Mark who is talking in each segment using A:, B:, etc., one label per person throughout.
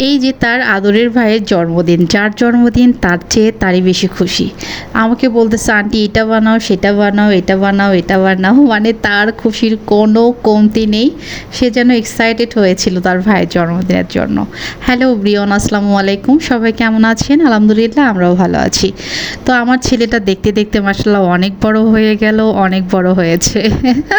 A: এই যে তার আদরের ভাইয়ের জন্মদিন, যার জন্মদিন তার চেয়ে তারই বেশি খুশি। আমাকে বলতেছে, আন্টি, এটা বানাও, সেটা বানাও, এটা বানাও এটা বানাও। মানে তার খুশির কোনো কমতি নেই। সে যেন এক্সাইটেড হয়েছিল তার ভাইয়ের জন্মদিনের জন্য। হ্যালো ব্রিয়ন আসসালামু আলাইকুম। সবাই কেমন আছেন? আলহামদুলিল্লাহ, আমরাও ভালো আছি। তো আমার ছেলেটা দেখতে দেখতে মাসাল্লাহ অনেক বড় হয়ে গেল, অনেক বড় হয়েছে।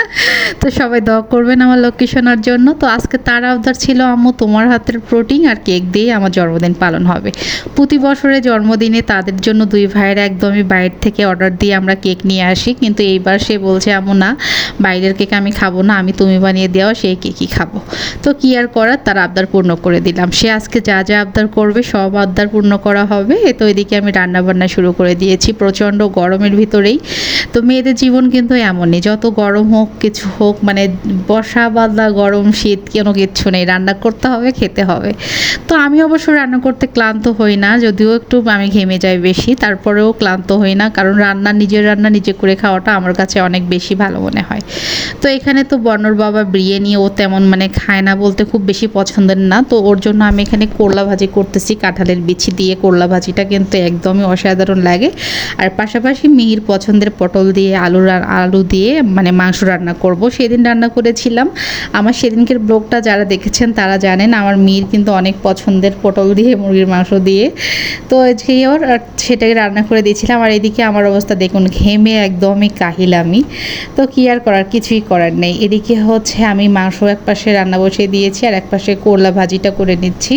A: তো সবাই দোয়া করবেন আমার লক্ষ্মী সোনার জন্য। তো আজকে তার আবদার ছিল, আম্মু, তোমার হাতের প্রোটিন আর কেক দিয়ে আমার জন্মদিন পালন হবে। প্রতি বছরে জন্মদিনে তাদের জন্য দুই ভাইয়ের একদমই বাইরে থেকে অর্ডার দিয়ে আমরা কেক নিয়ে আসি। কিন্তু এইবার সে বলছে, আম্মু, না, বাইরের কেক আমি খাব না, আমি তুমি বানিয়ে দেওয়া সেই কেকই খাব। তো কি আর করার, তার আবদার পূর্ণ করে দিলাম। সে আজকে যা যা আবদার করবে, সব আবদার পূর্ণ করা হবে। তো এদিকে আমি রান্না বান্না শুরু করে দিয়েছি প্রচণ্ড গরমের ভিতরেই। তো মেয়েদের জীবন কিন্তু এমনই, যত গরম হোক, কিছু হোক মানে বর্ষা, বাদলা, গরম, শীত, কোনো কিচ্ছু নেই। রান্না করতে হবে, খেতে হবে। তো আমি অবশ্য রান্না করতে ক্লান্ত হই না, যদিও একটু আমি ঘেমে যাই বেশি, তারপরেও ক্লান্ত হই না, কারণ রান্না, নিজের রান্না, নিজে করে খাওয়াটা আমার কাছে অনেক বেশি ভালো মনে হয়। তো এখানে তো বর্ণর বাবা বিরিয়ানি ও তেমন মানে খায় না বলতে খুব বেশি পছন্দের না, তো ওর জন্য আমি এখানে করলা ভাজি করতেছি, কাঁঠালের বিচি দিয়ে করলা ভাজিটা কিন্তু একদমই অসাধারণ লাগে। আর পাশাপাশি মিহির পছন্দের পটল দিয়ে আলু আলু দিয়ে মানে মাংস রান্না করব, সেদিন রান্না করেছিলাম। আমার সেদিনকের ব্লগটা যারা দেখেছেন তারা জানেন, আমার মিহির কিন্তু অনেক পছন্দের পটল দিয়ে, মুরগির মাংস দিয়ে। তো ওর, আর সেটাকে রান্না করে দিয়েছিলাম। আর এদিকে আমার অবস্থা দেখুন, ঘেমে একদমই কাহিল আমি। তো কি আর করার, কিছুই করার নেই। এদিকে হচ্ছে আমি মাংস এক পাশে রান্না বসিয়ে দিয়েছি, আর এক পাশে করলা ভাজিটা করে নিচ্ছি।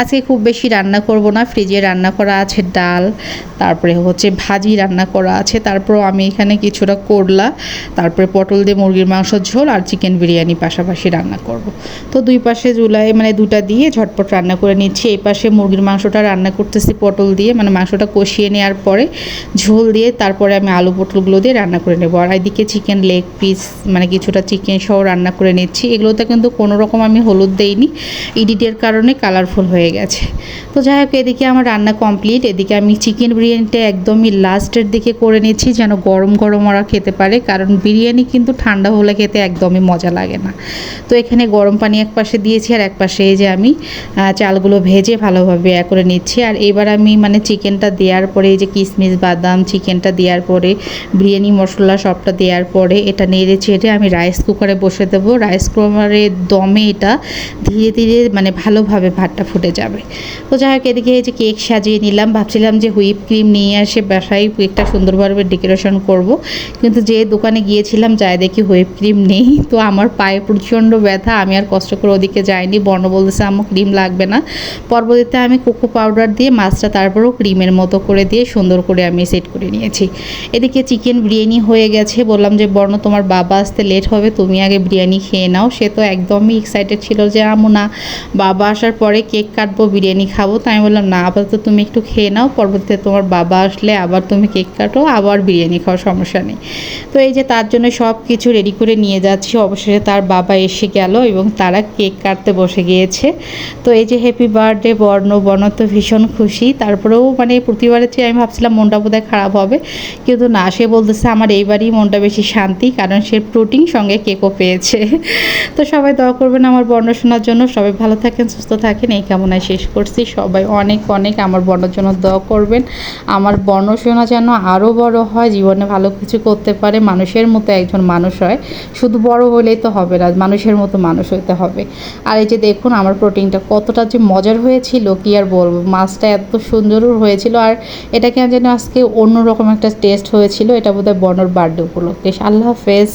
A: আজকে খুব বেশি রান্না করব না, ফ্রিজে রান্না করা আছে ডাল, তারপরে হচ্ছে ভাজি রান্না করা আছে। তারপর আমি এখানে কিছুটা করলা, তারপরে পটল দিয়ে মুরগির মাংসর ঝোল আর চিকেন বিরিয়ানি পাশাপাশি রান্না করব। তো দুই পাশে জুলাই মানে দুটা দিয়ে ঝটপট রান্না করে নিচ্ছি। এই পাশে মুরগির মাংসটা রান্না করতেছি পটল দিয়ে মানে মাংসটা কষিয়ে নেওয়ার পরে ঝোল দিয়ে তারপরে আমি আলু পটলগুলো দিয়ে রান্না করে নেব। আর এদিকে চিকেন লেগ পিস মানে কিছুটা চিকেন সহ রান্না করে নিচ্ছি। এগুলোতে কিন্তু কোনো রকম আমি হলুদ দেইনি। ইডিটের কারণে কালারফুল হয়ে গেছে। তো যাই হোক, এদিকে আমার রান্না কমপ্লিট এদিকে আমি চিকেন বিরিয়ানিটা একদমই লাস্টের দিকে করে নিচ্ছি, যেন গরম গরম ওরা খেতে পারে। কারণ বিরিয়ানি কিন্তু ঠান্ডা হলে খেতে একদমই মজা লাগে না। তো এখানে গরম পানি এক পাশে দিয়েছি আর এক পাশে এই যে আমি চালগুলো ভেজে ভালোভাবে এ করে নিচ্ছি। আর এবার আমি মানে চিকেনটা দেওয়ার পরে, এই যে কিশমিশ বাদাম, চিকেনটা দেওয়ার পরে, বিরিয়ানি, মশলা সবটা দেওয়ার পরে, এটা নেড়ে চেড়ে আমি রাইস কুকারে বসে দেবো। রাইস কুকারে দমে এটা ধীরে ধীরে মানে ভালোভাবে ভাতটা ফুটে যাবে। তো যাই হোক, এদিকে এই যে কেক সাজিয়ে নিলাম। ভাবছিলাম যে হুইপ ক্রিম নিয়ে আসে বাসায় কেকটা সুন্দরভাবে ডেকোরেশন করব। কিন্তু যে দোকানে গিয়েছিলাম, যাই দেখি হুইপ ক্রিম নেই। তো আমার পায়ে প্রচণ্ড ব্যথা, আমি আর কষ্ট করে ওদিকে যাইনি। বর্ণ বলতেছে আমার ক্রিম লাগবে না। পরবর্তীতে আমি কোকো পাউডার দিয়ে মাছটা তারপরেও ক্রিমের মতো করে দিয়ে সুন্দর করে আমি সেট করে নিয়েছি। এদিকে চিকেন বিরিয়ানি হয়ে গেছে। বললাম যে, বর্ণ, তোমার বাবা আসতে লেট হবে, তুমি আগে বিরিয়ানি খেয়ে নাও। সে তো একদমই এক্সাইটেড ছিল যে আমু না, বাবা আসার পরে কেক কাটবো, বিরিয়ানি খাব। তাই আমি বললাম, না, আপাতত তুমি একটু খেয়ে নাও। পরবর্তীতে তোমার বাবা আসলে আবার তুমি কেক কাটো, আবার বিরিয়ানি খাওয়ার সমস্যা নেই। তো এই যে, তার জন্য সব কিছু রেডি করে নিয়ে যাচ্ছি। অবশেষে তার বাবা এসে গেল এবং তারা কেক কাটতে বসে গিয়েছে। তো এই যে হ্যাপি বার্থডে বর্ণ বর্ণ তো ভীষণ খুশি। তারপরেও মানে প্রতিবারের চেয়ে আমি ভাবছিলাম মনটা বোধহয় খারাপ হবে। কিন্তু না, সে বলতেছে আমার এইবারই মনটা বেশি শান্তি, কারণ সে প্রোটিন সঙ্গে কেকও পেয়েছে। তো সবাই দোয়া করবেন আমার বর্ণ শোনার জন্য। সবাই ভালো থাকেন, সুস্থ থাকেন। এই কামনায় শেষ করছি। সবাই অনেক অনেক আমার বর্ণর জন্য দোয়া করবেন। আমার বর্ণ শোনা যেন আরও বড় হয়, জীবনে ভালো কিছু করতে পারে, মানুষের মতো একজন মানুষ হয়। শুধু বড় হলেই তো হবে না, মানুষের মতো মানুষ হতে হবে। আর এই যে দেখুন, আমার প্রোটিনটা কতটা যে মজার হয়েছিল কি আর বলব? মাছটা এত সুন্দর হয়েছিল আর এটা কেন যেন আজকে অন্যরকম একটা টেস্ট হয়েছিল। এটা বোধহয় বর্ণর বার্থডে উপলক্ষে। আল্লাহ হাফেজ।